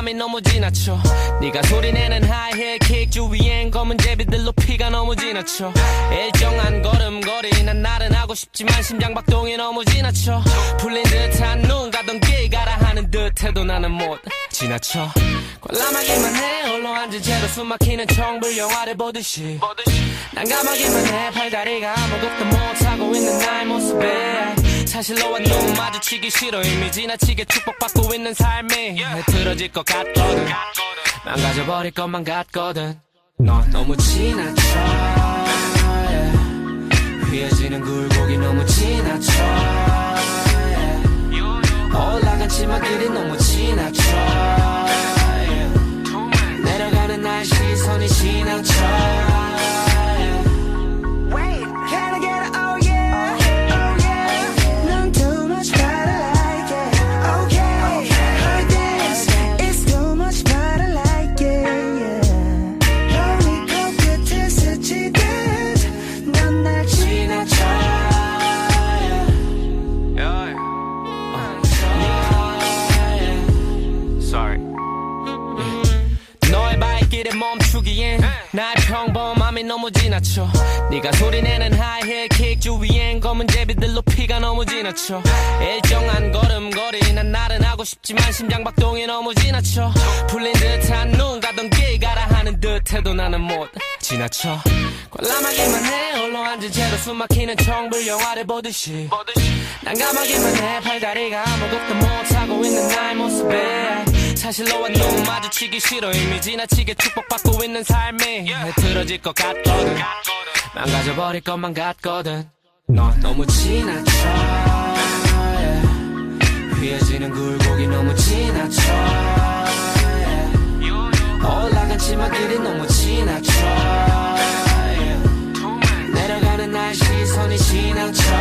맘이 너무 지나쳐. 네가 소리내는 하이힐 킥 주위엔 검은 제비들로 피가 너무 지나쳐. 일정한 걸음걸이 난 나른하고 싶지만 심장박동이 너무 지나쳐. 풀린 듯한 눈 가던 길 가라 하는 듯해도 나는 못 지나쳐. 관람하기만 해 홀로 앉은 채로 숨막히는 청불 영화를 보듯이. 난감하기만 해 팔다리가 아무것도 못하고 있는 나의 모습에 사실 너와 눈 마주치기 싫어. 이미 지나치게 축복받고 있는 삶이 흐트러질 것 같거든. 망가져버릴 것만 같거든. 넌 너무 지나쳐. 휘어지는 굴곡이 너무 지나쳐. 올라간 치마길이 너무 지나쳐. 내려가는 나의 시선이 지나쳐 평범함이 너무 지나쳐. 네가 소리내는 하이힐 킥 주위엔 검은 제비들로 피가 너무 지나쳐. 일정한 걸음걸이 난 나른하고 싶지만 심장박동이 너무 지나쳐. 풀린 듯한 눈 가던 길 가라 하는 듯해도 나는 못 지나쳐. 관람하기만 해 홀로 앉은 채로 숨막히는 청불 영화를 보듯이. 난감하기만 해 팔다리가 아무것도 못하고 있는 나의 모습에 사실 너와 너무 마주치기 싫어. 이미 지나치게 축복받고 있는 삶이 흐트러질 것 같거든. 망가져버릴 것만 같거든. 넌 너무 지나쳐. 휘어지는 굴곡이 너무 지나쳐. 올라간 치마길이 너무 지나쳐. 내려가는 날 시선이 지나쳐.